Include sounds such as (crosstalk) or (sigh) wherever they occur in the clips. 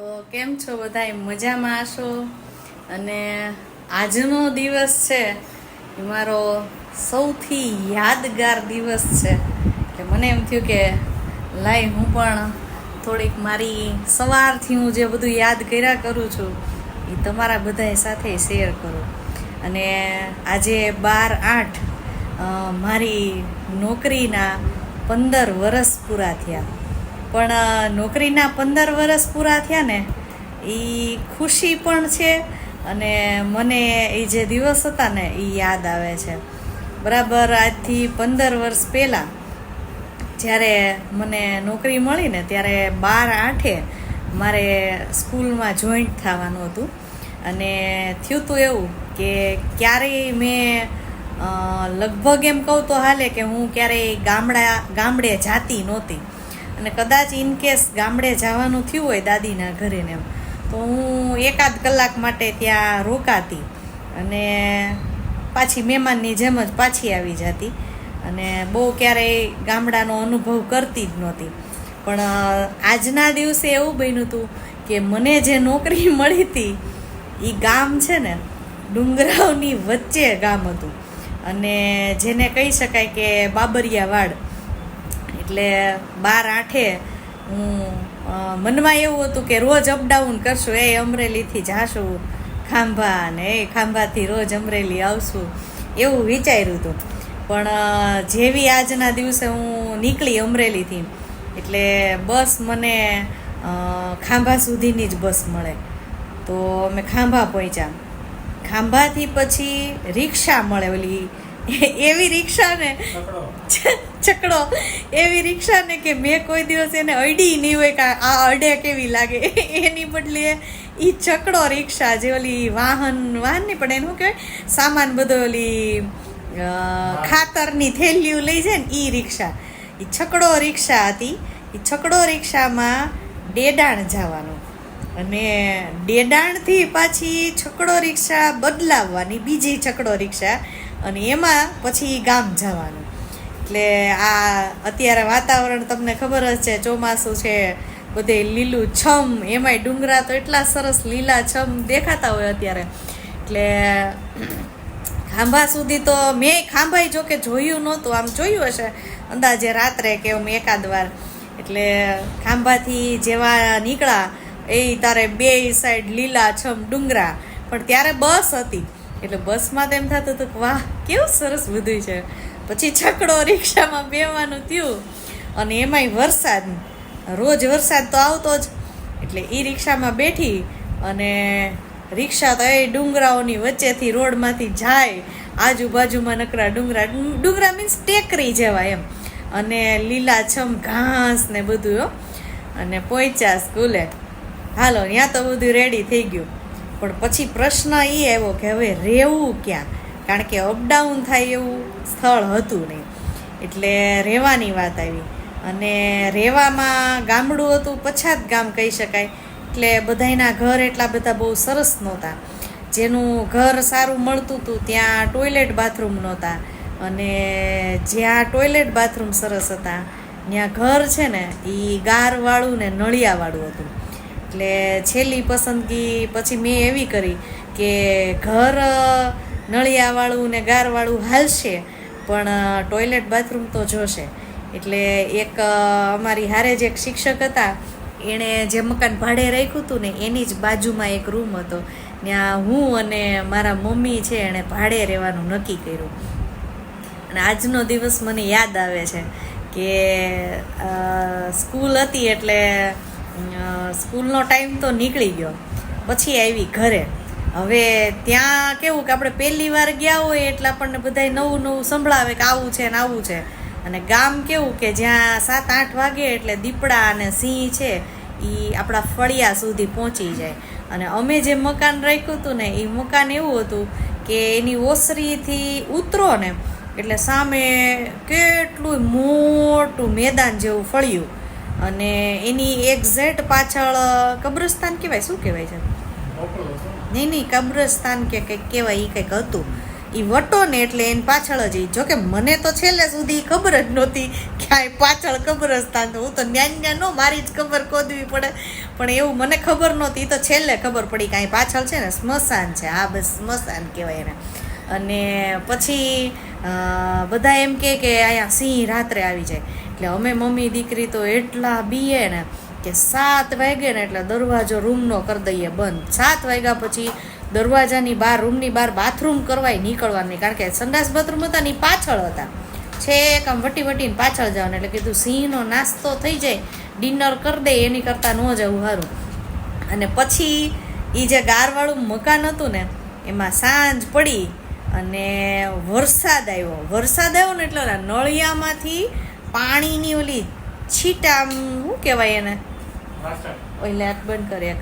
તો કેમ છો બધા મજામાં હશો? અને આજનો દિવસ છે એ મારો સૌથી યાદગાર દિવસ છે. એટલે મને એમ થયું કે લાઈ હું પણ થોડીક મારી સવારથી હું જે બધું યાદ કર્યા કરું છું, એ તમારા બધા સાથે શેર કરું. અને આજે બાર આઠ મારી નોકરીના પંદર વરસ પૂરા થયા. પણ નોકરીના પંદર વરસ પૂરા થયા ને એ ખુશી પણ છે અને મને એ જે દિવસ હતા ને એ યાદ આવે છે. બરાબર, આજથી પંદર વર્ષ પહેલાં જ્યારે મને નોકરી મળી ને, ત્યારે બાર આઠે મારે સ્કૂલમાં જોઈન્ટ થવાનું હતું. અને થયું હતું એવું કે ક્યારેય મેં લગભગ એમ કહું તો હાલે કે હું ક્યારેય ગામડા, ગામડે જાતી નહોતી. અને કદાચ ઇન કેસ ગામડે જવાનું થયું હોય દાદીના ઘરે એમ, તો હું એકાદ કલાક માટે ત્યાં રોકાતી અને પાછી મહેમાનની જેમ જ પાછી આવી જતી અને બહુ ક્યારેય ગામડાનો અનુભવ કરતી જ નહોતી. પણ આજના દિવસે એવું બન્યું હતું કે મને જે નોકરી (laughs) મળી હતી એ ગામ છે ને ડુંગરાવની વચ્ચે ગામ હતું. અને જેને કહી શકાય કે બાબરિયાવાડ એટલે બાર આઠે હું મનમાં એવું હતું કે રોજ અપડાઉન કરશું એ અમરેલીથી જાશું ખાંભા ને એ ખાંભાથી રોજ અમરેલી આવશું એવું વિચાર્યું હતું. પણ જેવી આજના દિવસે હું નીકળી અમરેલીથી એટલે બસ મને ખાંભા સુધીની જ બસ મળે. તો અમે ખાંભા પહોંચ્યા. ખાંભાથી પછી રિક્ષા મળે ઓલી એવી રિક્ષા ને ચકડો એવી રિક્ષાને કે મેં કોઈ દિવસ એને અડી નહીં હોય કે આ અડે કેવી લાગે. એની બદલે એ ચકડો રિક્ષા જે ઓલી વાહન વાહન નહીં, પણ એનું કહેવાય સામાન બધો ઓલી ખાતરની થેલીઓ લઈ જાય ને ઈ રિક્ષા. એ છકડો રિક્ષા હતી. એ છકડો રિક્ષામાં ડેડાણ જવાનું. અને ડેડાણથી પાછી છકડો રિક્ષા બદલાવવાની બીજી છકડો રિક્ષા અને એમાં પછી ગામ જવાનું. એટલે આ અત્યારે વાતાવરણ તમને ખબર જ છે, ચોમાસું છે, બધે લીલું છમ, એમાંય ડુંગરા તો એટલા સરસ લીલા છમ દેખાતા હોય અત્યારે. એટલે ખાંભા સુધી તો મેં ખાંભાઈ જોકે જોયું નહોતું, આમ જોયું હશે, અંદાજે રાત્રે કે એમ એકાદ વાર. એટલે ખાંભાથી જેવા નીકળ્યા, એ તારે બે સાઈડ લીલા છમ ડુંગરા. પણ ત્યારે બસ હતી. એટલે બસમાં તેમ થતું હતું કે વાહ, કેવું સરસ બધું છે. પછી છકડો રિક્ષામાં બેવાનું થયું અને એમાંય વરસાદ. રોજ વરસાદ તો આવતો જ. એટલે એ રિક્ષામાં બેઠી અને રિક્ષા તો એ ડુંગરાઓની વચ્ચેથી રોડમાંથી જાય. આજુબાજુમાં નકરા ડુંગરા ડુંગરા મીન્સ ટેકરી જેવા એમ. અને લીલાછમ ઘાસ ને બધું હો. અને પહોંચ્યા સ્કૂલે. હાલો ત્યાં તો બધું રેડી થઈ ગયું. પણ પછી પ્રશ્ન એ આવ્યો કે હવે રહેવું ક્યાં? કારણ કે અપડાઉન થાય એવું સ્થળ હતું નહીં. એટલે રહેવાની વાત આવી. અને રહેવામાં ગામડું હતું, પછાત ગામ કહી શકાય. એટલે બધાયના ઘર એટલા બધા બહુ સરસ નહોતા. જેનું ઘર સારું મળતું હતું, ત્યાં ટોયલેટ બાથરૂમ નહોતા. અને જ્યાં ટોયલેટ બાથરૂમ સરસ હતા, ત્યાં ઘર છે ને, એ ગારવાળું ને નળિયાવાળું હતું. એટલે છેલ્લી પસંદગી પછી મેં એવી કરી કે ઘર નળિયાવાળું ને ગારવાળું હાલશે, પણ ટોયલેટ બાથરૂમ તો જોશે. એટલે એક અમારી હારે જ એક શિક્ષક હતા, એણે જે મકાન ભાડે રાખ્યું હતું ને, એની જ બાજુમાં એક રૂમ હતો. ત્યાં હું અને મારા મમ્મી છે, એણે ભાડે રહેવાનું નક્કી કર્યું. અને આજનો દિવસ મને યાદ આવે છે કે સ્કૂલ હતી એટલે સ્કૂલનો ટાઈમ તો નીકળી ગયો. પછી આવી ઘરે. હવે ત્યાં કેવું કે આપણે પહેલી વાર ગયા હોય એટલે આપણને બધાય નવું નવું સંભળાવે કે આવું છે ને આવું છે. અને ગામ કેવું કે જ્યાં સાત આઠ વાગે એટલે દીપડા અને સિંહ છે એ આપણા ફળિયા સુધી પહોંચી જાય. અને અમે જે મકાન રાખ્યું હતું ને એ મકાન એવું હતું કે એની ઓસરીથી ઉતરો ને, એટલે સામે કેટલું મોટું મેદાન જેવું ફળ્યું. અને એની એક્ઝેટ પાછળ કબ્રસ્તાન કહેવાય, શું કહેવાય છે? નહીં નહીં કબ્રસ્તાન કે કંઈક કહેવાય એ કંઈક હતું. એ વટો ને એટલે એની પાછળ જ. જો કે મને તો છેલ્લે સુધી ખબર જ નહોતી કે આ પાછળ કબ્રસ્તાન હું તો ન્યાન ન્યા નો મારી જ ખબર ખોદવી પડે. પણ એવું મને ખબર નહોતી તો છેલ્લે ખબર પડી કાંઈ પાછળ છે ને સ્મશાન છે. આ બસ સ્મશાન કહેવાય એને. અને પછી બધા એમ કે અહીંયા સિંહ રાત્રે આવી જાય. એટલે અમે મમ્મી દીકરી તો એટલા બીએ ને કે સાત વાગે ને એટલે દરવાજો રૂમનો કરી દઈએ બંધ. સાત વાગ્યા પછી દરવાજાની બહાર રૂમની બહાર બાથરૂમ કરવાય નીકળવાનું કારણ કે સંડાસ બાથરૂમ હતા ની પાછળ હતા. છેક આમ વટી વટીને પાછળ જવાનું. એટલે કીધું સિંહનો નાસ્તો થઈ જાય, ડિનર કરી દે, એની કરતાં ન જવું સારું અને પછી એ જે ગારવાળું મકાન હતું ને, એમાં સાંજ પડી અને વરસાદ આવ્યો. વરસાદ આવ્યો ને એટલે નળિયામાંથી પાણીની ઓલી છીટા શું કહેવાય એને? ઓલે એક બંધ કરે એક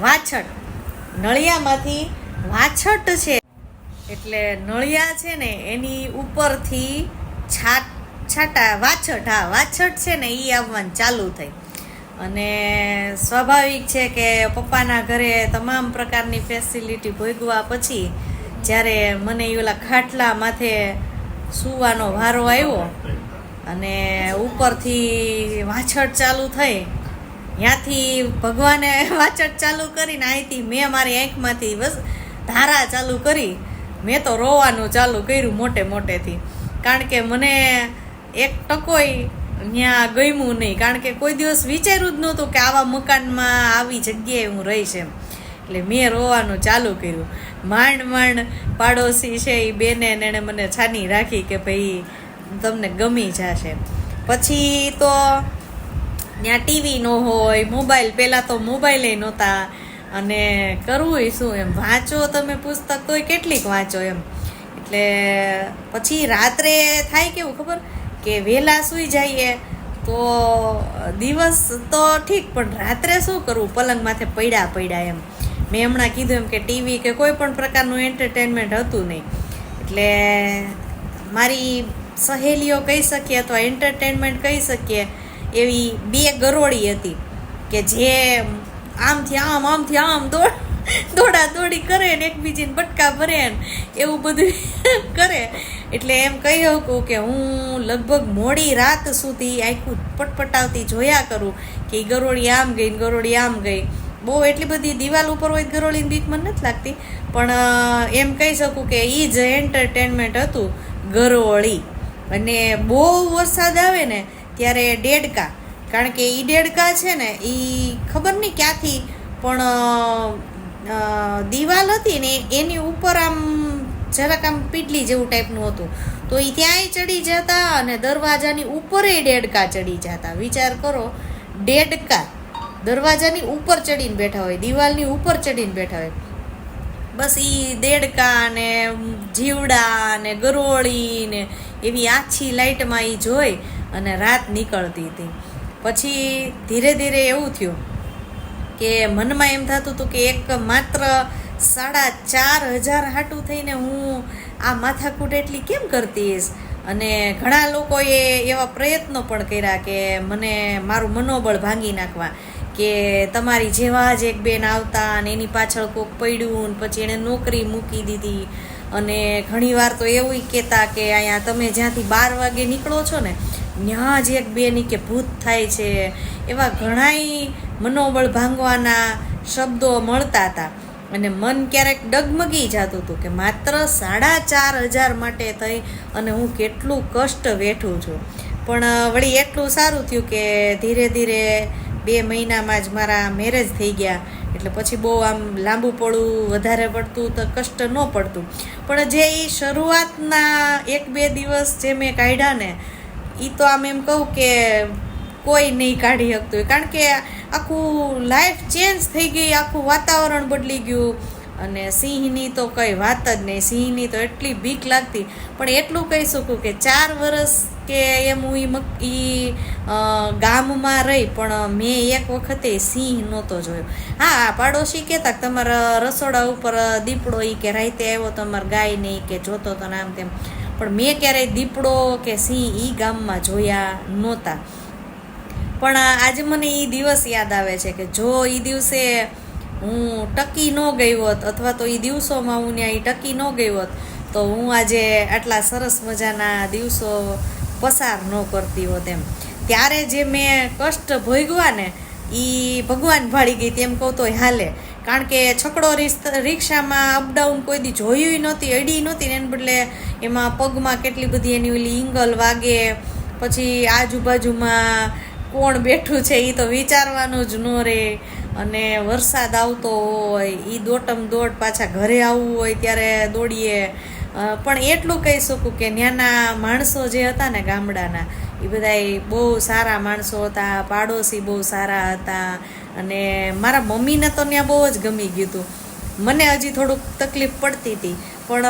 વાછટ. નળિયામાંથી વાછટ છે. એટલે નળિયા છે ને એની ઉપરથી છાટ છાટા વાછટ હા વાછટ છે ને એ આવવાનું ચાલુ થઈ. અને સ્વાભાવિક છે કે પપ્પાના ઘરે તમામ પ્રકારની ફેસિલિટી ભોગવા પછી જ્યારે મને ઓલા ખાટલા માથે સૂવાનો વારો આવ્યો અને ઉપરથી વાછટ ચાલુ થઈ ત્યાંથી ભગવાને વાચટ ચાલુ કરીને અહીંથી મેં મારી આંખમાંથી બસ ધારા ચાલુ કરી. મેં તો રોવાનું ચાલુ કર્યું મોટે મોટેથી. કારણ કે મને એક ટકોય ત્યાં ગમ્યું નહીં. કારણ કે કોઈ દિવસ વિચાર્યું જ નહોતું કે આવા મકાનમાં આવી જગ્યાએ હું રહીશ એમ. એટલે મેં રોવાનું ચાલુ કર્યું. માંડ માંડ પાડોશી છે એ બેને એણે મને છાની રાખી કે ભાઈ તમને ગમી જશે. પછી તો ત્યાં ટીવી ન હોય, મોબાઈલ, પહેલાં તો મોબાઈલે નહોતા. અને કરવું શું એમ? વાંચો તમે પુસ્તક તોય કેટલીક વાંચો એમ. એટલે પછી રાત્રે થાય કેવું ખબર? કે વહેલા સૂઈ જઈએ તો દિવસ તો ઠીક, પણ રાત્રે શું કરવું? પલંગ માથે પડ્યા પડ્યા એમ. મેં હમણાં કીધું એમ કે ટીવી કે કોઈ પણ પ્રકારનું એન્ટરટેનમેન્ટ હતું નહીં. એટલે મારી સહેલીઓ કહી શકીએ અથવા એન્ટરટેનમેન્ટ કહી શકીએ એવી બે ગરોળી હતી કે જે આમથી આમ આમથી આમ દોડ દોડા દોડી કરે ને એકબીજીને બટકા ભરે ને એવું બધું (laughs) કરે. એટલે એમ કહી શકું કે હું લગભગ મોડી રાત સુધી આખું પટપટાવતી જોયા કરું કે ગરોળી આમ ગઈ ગરોળી આમ ગઈ. બહુ એટલી બધી દિવાલ ઉપર હોય ગરોળીની બીક મને નથી લાગતી. પણ એમ કહી શકું કે એ જ એન્ટરટેનમેન્ટ હતું ગરોળી. અને બહુ વરસાદ આવે ને ત્યારે ડેડકા. કારણ કે એ ડેડકા છે ને એ ખબર નહીં ક્યાંથી, પણ દિવાલ હતી ને, એની ઉપર આમ જરાક આમ પીટલી જેવું ટાઈપનું હતું. તો એ ત્યાંય ચડી જતા અને દરવાજાની ઉપરે ડેડકા ચડી જતા. વિચાર કરો, ડેડકા દરવાજાની ઉપર ચડીને બેઠા હોય, દિવાલની ઉપર ચડીને બેઠા હોય. બસ એ દેડકા ને જીવડા ને ગરોળી ને એવી આછી લાઇટમાં એ જોઈ અને રાત નીકળતી હતી. પછી ધીરે ધીરે એવું થયું કે મનમાં એમ થતું હતું કે એક માત્ર સાડા ચાર હજાર હાટું થઈને હું આ માથાકૂટ એટલી કેમ કરતી અને ઘણા લોકોએ એવા પ્રયત્નો પણ કર્યા કે મને મારું મનોબળ ભાંગી નાખવા, કે તમારી જેવા જ એક બેન આવતા અને એની પાછળ કોક પડ્યું ને પછી એણે નોકરી મૂકી દીધી. અને ઘણીવાર તો એવું કહેતા કે અહીંયા તમે જ્યાંથી બાર વાગે નીકળો છો ને ત્યાં જ એક બેની કે ભૂત થાય છે, એવા ઘણાય મનોબળ ભાંગવાના શબ્દો મળતા હતા. અને મન ક્યારેક ડગમગી જતું હતું કે માત્ર સાડા ચાર હજાર માટે થઈ અને હું કેટલું કષ્ટ વેઠું છું. પણ વળી એટલું સારું થયું કે ધીરે ધીરે બે મહિનામાં જ મારા મેરેજ થઈ ગયા. એટલે પછી બહુ આમ લાંબુ પડવું, વધારે પડતું તો કષ્ટ ન પડતું. પણ જે એ શરૂઆતના એક બે દિવસ જે મેં કાઢ્યા ને એ તો આમ એમ કહું કે કોઈ નહીં કાઢી શકતું. હોય કારણ કે આખું લાઈફ ચેન્જ થઈ ગઈ, આખું વાતાવરણ બદલી ગયું. અને સિંહની તો કંઈ વાત જ નહીં. સિંહની તો એટલી બીક લાગતી. પણ એટલું કહી શકું કે ચાર વર્ષ કે એમ હું એ ગામમાં રહી, પણ મેં એક વખતે સિંહ નહોતો જોયો. હા પાડોશી કહેતા તમારા રસોડા ઉપર દીપડો એ કે રાતે આવ્યો તમારા ગાય નહીં કે જોતો તો આમ તેમ. પણ મેં ક્યારેય દીપડો કે સિંહ ઈ ગામમાં જોયા નહોતા. પણ આજે મને એ દિવસ યાદ આવે છે કે જો એ દિવસે હું ટકી ન ગઈ હોત અથવા તો એ દિવસોમાં હું ત્યાં એ ટકી ન ગઈ હોત, તો હું આજે આટલા સરસ મજાના દિવસો પસાર ન કરતી હોત એમ. ત્યારે જે મેં કષ્ટ ભોગવા ને એ ભગવાન ભાળી ગઈ તેમ કહું તોય હાલે. કારણ કે છકડો રિક્ષામાં અપડાઉન કોઈ દી જોયું નહોતી, અડી નહોતી ને એને બદલે એમાં પગમાં કેટલી બધી એની ઓલી ઇંગલ વાગે, પછી આજુબાજુમાં કોણ બેઠું છે એ તો વિચારવાનું જ ન રહે અને વરસાદ આવતો હોય એ દોટમ દોટ પાછા ઘરે આવવું હોય ત્યારે દોડીએ. પણ એટલું કહી શકું કે ત્યાંના માણસો જે હતા ને ગામડાના, એ બધાય બહુ સારા માણસો હતા, પાડોશી બહુ સારા હતા. અને મારા મમ્મીને તો ત્યાં બહુ જ ગમી ગયું હતું. મને હજી થોડુંક તકલીફ પડતી હતી. પણ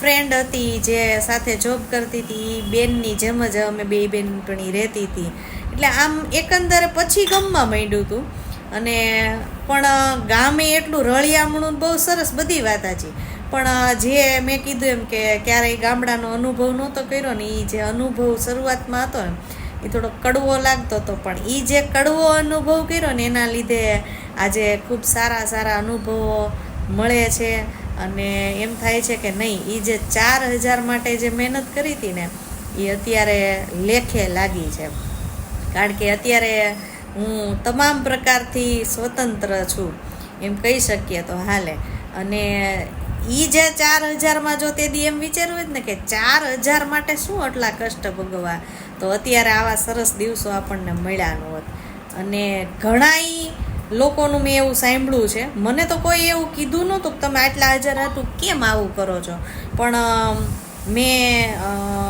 ફ્રેન્ડ હતી જે સાથે જોબ કરતી હતી બેનની જેમ જ અમે બે બેનપણી રહેતી હતી. એટલે આમ એકંદરે પછી ગમવા માંડ્યું હતું. અને, પણ ગામે એટલું રળિયામણું બહુ સરસ બધી વાત સાચી પણ જે મેં કીધું એમ કે ક્યારેય ગામડાનો અનુભવ નહોતો કર્યો ને એ જે અનુભવ શરૂઆતમાં હતો ને એ થોડો કડવો લાગતો હતો. પણ એ જે કડવો અનુભવ કર્યો ને એના લીધે આજે ખૂબ સારા સારા અનુભવો મળે છે અને એમ થાય છે કે નહીં એ જે ચાર હજાર માટે જે મહેનત કરી હતી ને એ અત્યારે લેખે લાગી છે. કારણ કે અત્યારે હું તમામ પ્રકારથી સ્વતંત્ર છું, એમ કહી શકીએ તો હાલે. અને એ જે ચાર હજારમાં જો તે દી એમ વિચાર્યું જ ને કે ચાર હજાર માટે શું આટલા કષ્ટ ભોગવવા તો અત્યારે આવા સરસ દિવસો આપણને મળ્યા હોત. અને ઘણાય લોકોનું મેં એવું સાંભળ્યું છે. મને તો કોઈ એવું કીધું નહોતું કે તમે આટલા હજાર હતું, કેમ આવું કરો છો? પણ મેં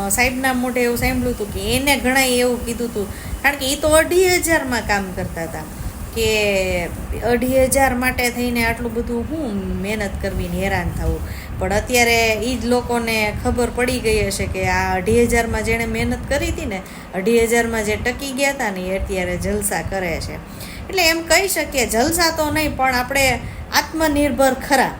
સાહેબના મોઢે એવું સાંભળ્યું હતું કે એને ઘણાએ એવું કીધું હતું. કારણ કે એ તો અઢી હજારમાં કામ કરતા હતા. કે અઢી હજાર માટે થઈને આટલું બધું હું મહેનત કરવી ને હેરાન થવું પણ અત્યારે એ જ લોકોને ખબર પડી ગઈ હશે કે આ અઢી હજારમાં જેણે મહેનત કરી હતી ને, અઢી હજારમાં જે ટકી ગયા હતા ને એ અત્યારે જલસા કરે છે. એટલે એમ કહી શકીએ, જલસા તો નહીં, પણ આપણે આત્મનિર્ભર ખરા.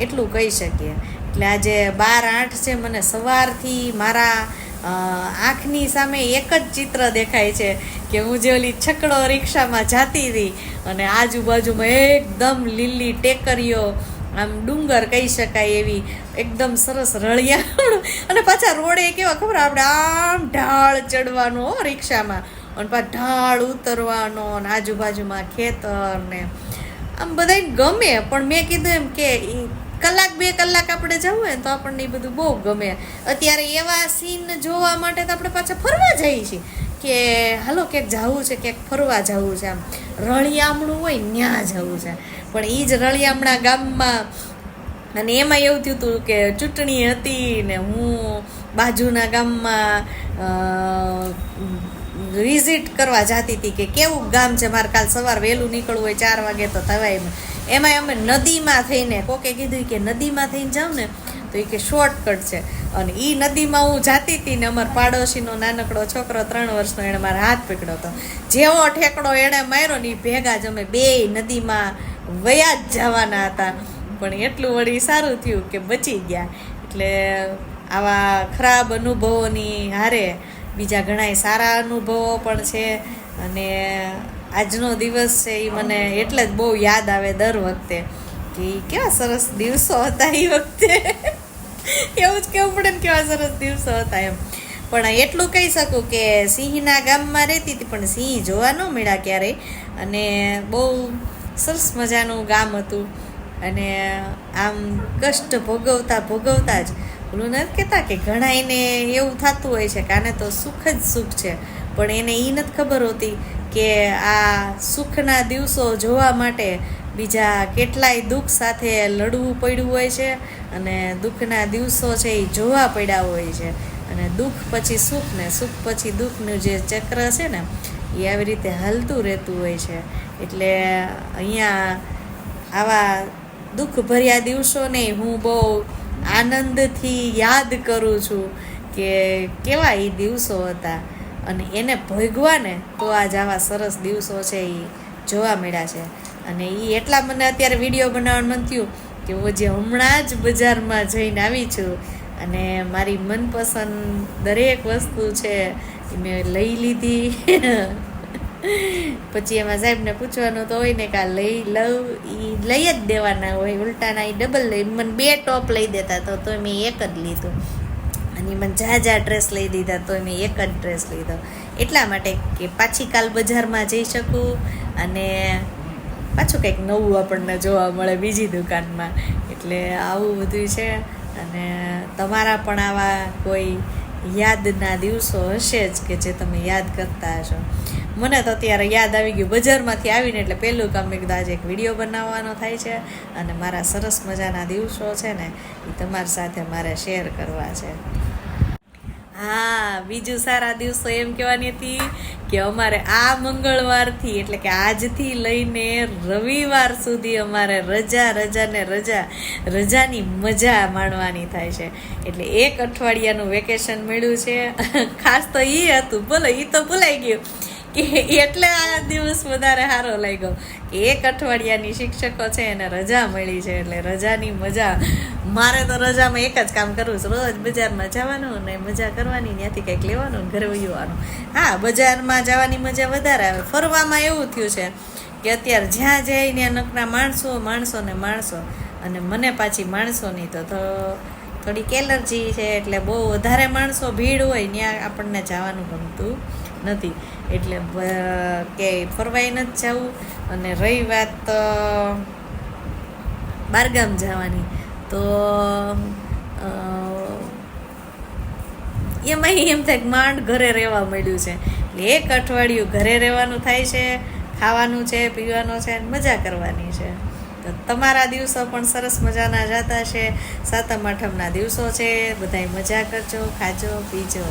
એટલું કહી શકીએ. એટલે આજે બાર આઠ છે, મને સવારથી મારા આંખની સામે એક જ ચિત્ર દેખાય છે કે હું જે ઓલી છકડો રિક્ષામાં જાતી હતી અને આજુબાજુમાં એકદમ લીલી ટેકરીઓ, આમ ડુંગર કહી શકાય એવી, એકદમ સરસ રળિયા અને પાછા રોડે કેવા ખબર આપણે આમ ઢાળ ચડવાનું રિક્ષામાં. અને પાછા ઢાળ ઉતરવાનો અને આજુબાજુમાં ખેતર ને. આમ બધાય ગમે, પણ મેં કીધું એમ કે કલાક, બે કલાક આપણે જવું હોય તો આપણને એ બધું બહુ ગમે. અત્યારે એવા સીન જોવા માટે તો આપણે પાછા ફરવા જઈએ છીએ. કે હાલો, ક્યાંક જવું છે, ક્યાંક ફરવા જવું છે આમ. રળિયામણું હોય ત્યાં જવું છે. પણ એ જ રળિયામણા ગામમાં અને એમાં એવું થયું હતું કે ચૂંટણી હતી ને હું બાજુના ગામમાં વિઝિટ કરવા જતી હતી કે કેવું ગામ છે? મારે કાલ સવાર વહેલું નીકળવું હોય, ચાર વાગે તો થવાય એમાં અમે નદીમાં થઈને કોકે કીધું કે નદીમાં થઈને જાઉં ને, તો એ કે શોર્ટકટ છે. અને એ નદીમાં હું જાતી હતી ને અમારા પાડોશીનો નાનકડો છોકરો ત્રણ વર્ષનો એણે મારા હાથ પકડ્યો હતો. જેવો ઠેકડો એણે માર્યો ને એ ભેગા જ અમે બે નદીમાં વયા જ જવાના હતા. પણ એટલું વળી સારું થયું કે બચી ગયા. એટલે આવા ખરાબ અનુભવોની હારે બીજા ઘણાય સારા અનુભવો પણ છે. અને આજનો દિવસ છે એ મને એટલે જ બહુ યાદ આવે દર વખતે કે કેવા સરસ દિવસો હતા એ વખતે. એવું જ કેવું પડે ને કેવા સરસ દિવસો હતા એમ. પણ એટલું કહી શકું કે સિંહના ગામમાં રહેતી હતી, પણ સિંહ જોવા ન મળ્યા ક્યારેય. અને બહુ સરસ મજાનું ગામ હતું. અને આમ કષ્ટ ભોગવતા ભોગવતા જ ઓલું નથી કહેતા કે ઘણા એને એવું થતું હોય છે કે આને તો સુખ જ સુખ છે. પણ એને એ નથી ખબર હોતી કે આ સુખના દિવસો જોવા માટે બીજા કેટલાય દુઃખ સાથે લડવું પડ્યું હોય છે અને દુઃખના દિવસો છે એ જોવા પડ્યા હોય છે. અને દુઃખ પછી સુખ ને સુખ પછી દુઃખનું જે ચક્ર છે ને, એ આવી રીતે હાલતું રહેતું હોય છે. એટલે અહીંયા આવા દુઃખ ભર્યા દિવસોને હું બહુ આનંદથી યાદ કરું છું કે કેવા એ દિવસો હતા. અને એને ભોગવાને તો આજ આવા સરસ દિવસો છે એ જોવા મળ્યા છે. અને એ એટલા મને અત્યારે વીડિયો બનાવવાનું મન થયું કે હું જે હમણાં જ બજારમાં જઈને આવી છું અને મારી મનપસંદ દરેક વસ્તુ છે એ મેં લઈ લીધી. (laughs) પછી એમાં સાહેબને પૂછવાનું તો હોય ને કે આ લઈ લઉં એ લઈ જ દેવાના હોય, ઉલટાના એ ડબલ લઈ, મને બે ટોપ લઈ દેતા તો તો મેં એક જ લીધું. અને મને જા જા ડ્રેસ લઈ દીધા તો મેં એક જ ડ્રેસ લીધો. એટલા માટે કે પાછી કાલ બજારમાં જઈ શકું અને પાછું કંઈક નવું આપણને જોવા મળે બીજી દુકાનમાં. એટલે આવું બધું છે. અને તમારા પણ આવા કોઈ યાદના દિવસો હશે જ કે જે તમે યાદ કરતા હશો. મને તો અત્યારે યાદ આવી ગયું. બજારમાંથી આવીને એટલે પહેલું કામ મેં કીધું, આજે એક વીડિયો બનાવવાનો થાય છે અને મારા સરસ મજાના દિવસો છે ને એ તમારી સાથે મારે શેર કરવા છે. હા, બીજું સારા દિવસો એમ કહેવાની હતી કે અમારે આ મંગળવારથી, એટલે કે આજથી લઈને રવિવાર સુધી અમારે રજા રજા ને રજા, રજાની મજા માણવાની થાય છે. એટલે એક અઠવાડિયાનું વેકેશન મળ્યું છે. ખાસ તો એ હતું, ભલે એ તો ભૂલાઈ ગયું. કે એટલે આ દિવસ વધારે સારો લાગ્યો. કે એક અઠવાડિયાની શિક્ષકો છે, એને રજા મળી છે, એટલે રજાની મજા. મારે તો રજામાં એક જ કામ કરવું છે, રોજ બજારમાં જવાનું ને મજા કરવાની, ત્યાંથી કંઈક લેવાનું ને ઘરે વહીવાનું હા, બજારમાં જવાની મજા વધારે આવે. ફરવામાં એવું થયું છે કે અત્યારે જ્યાં જાય ત્યાં નકરા માણસો માણસો ને માણસો. અને મને પાછી માણસોની તો તો થોડીક એલર્જી છે એટલે બહુ વધારે માણસો ભીડ હોય ત્યાં આપણને જવાનું ગમતું નથી. એટલે કે ફરવાય નથી જવું અને રહી વાત બારગામ જવાની. તો એમાં એમ થાય માંડ ઘરે રહેવા મળ્યું છે. એટલે એક અઠવાડિયું ઘરે રહેવાનું થાય છે, ખાવાનું છે, પીવાનું છે મજા કરવાની છે. તમારા દિવસો પણ સરસ મજાના જતા છે સાતમ આઠમના દિવસો છે, બધાય મજા કરજો, ખાજો, પીજો.